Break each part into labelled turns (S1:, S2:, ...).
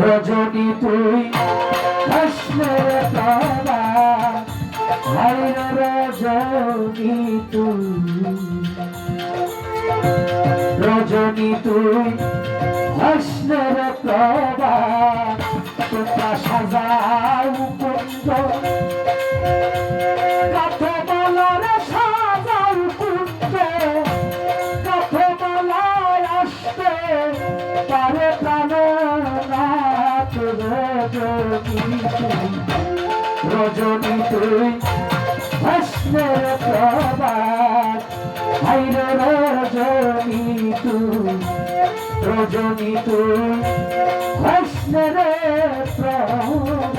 S1: রজনী তুই হাসলে তারা হাইর রজনী তুই। রজনী তুই হাসলে প্রভা, তোমরা সাজাও কুঞ্জ কাঠে বলার সাজাও কুঞ্জ কাঠে বলায় আসতে পারে প্রাণনাথ রজনী তুই ভস্মের প্রবাদ হাইর রজনী তুই রজনী তুই ভস্মের প্রভাত।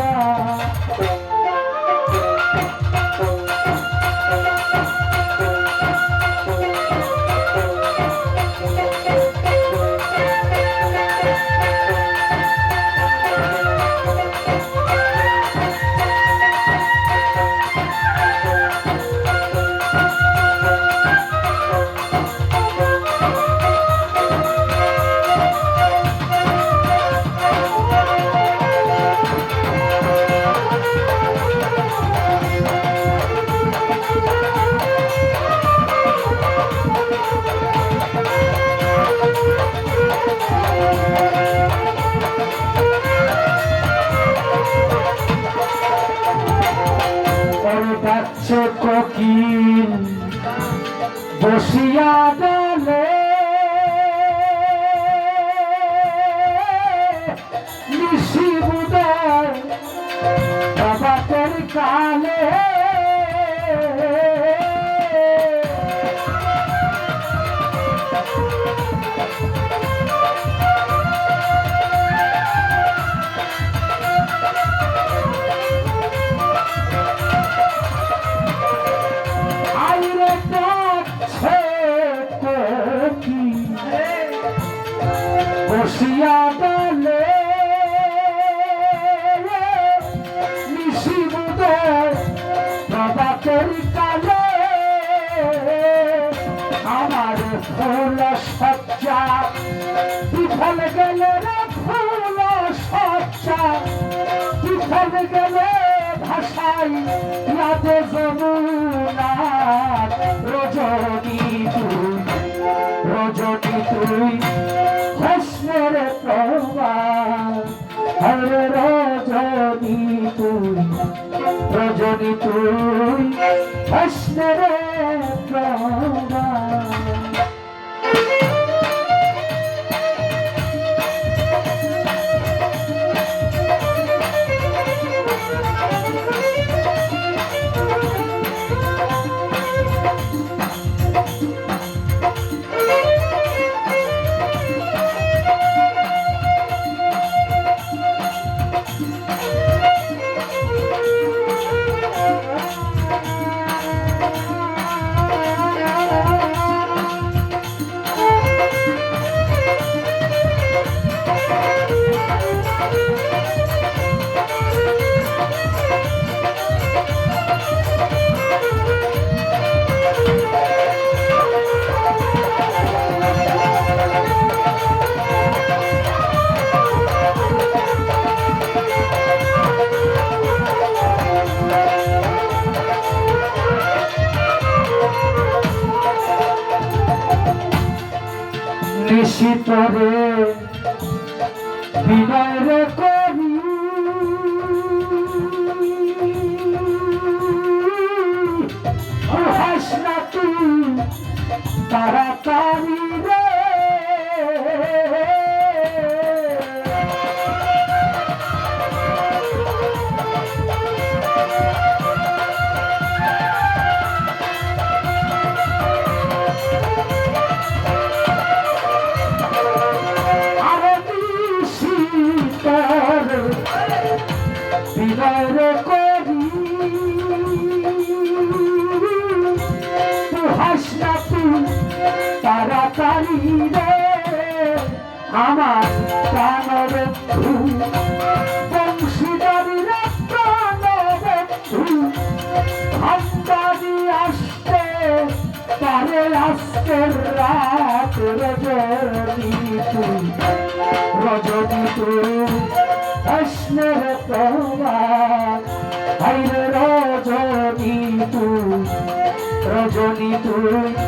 S1: ডাকছে কোকিল বসিয়া আমার ফুল সজ্জা বিফল গেলে ফুল সজ্জা। বিফল গেলে ভাষাই রাধে যমুনা তুই কৃষ্ণের প্রভাত নিশিতরে বিনয় রে করি হাস তুই তাড়াতাড়ি বিনয় রে করি তুই হাস না তুই আমার প্রাণের বংশীদারি রে প্রাণের ভান্ডারি আসতে পারে আজকের রাত রজনী, তুই রজনী, তুই রজনী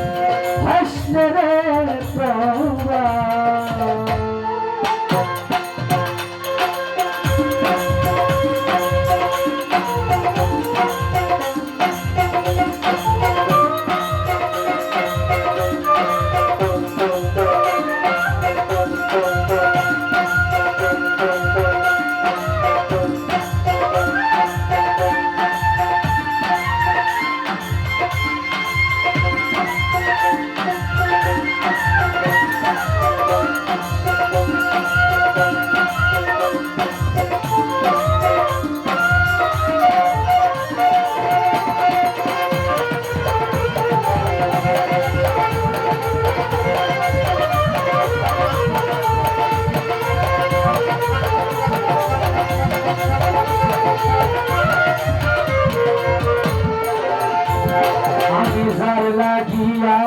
S1: লাগিয়া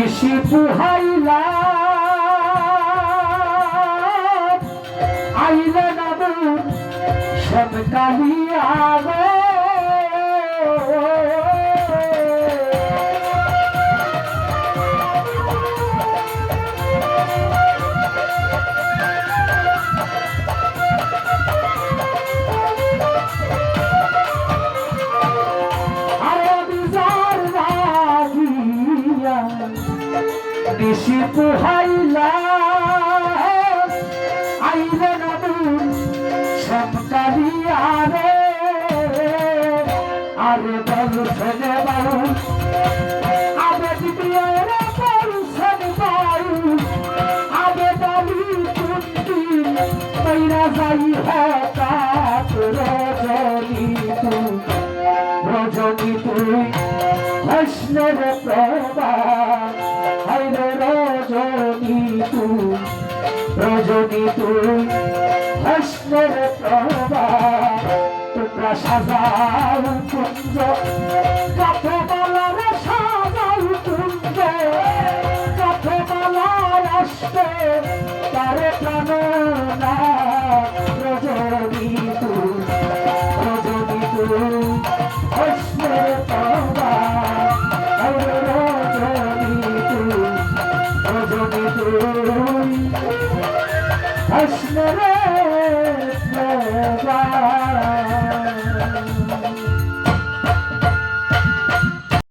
S1: ইসি পুহাইলা। আইলা নাবু সব কালিয়া বেশি পোহাইলা আইলে নদুন সবকালিয়া রে আরে বল ফেলে বাবু আবে দিদিয়ে রে বল ফেলে বাবু রজনী তুই রজনী তুই, কৃষ্ণের প্রভা রজনী তুই কৃষ্ণের প্রভা তোমরা সাজাও কুঞ্জ কাঠে কৃষ্ণের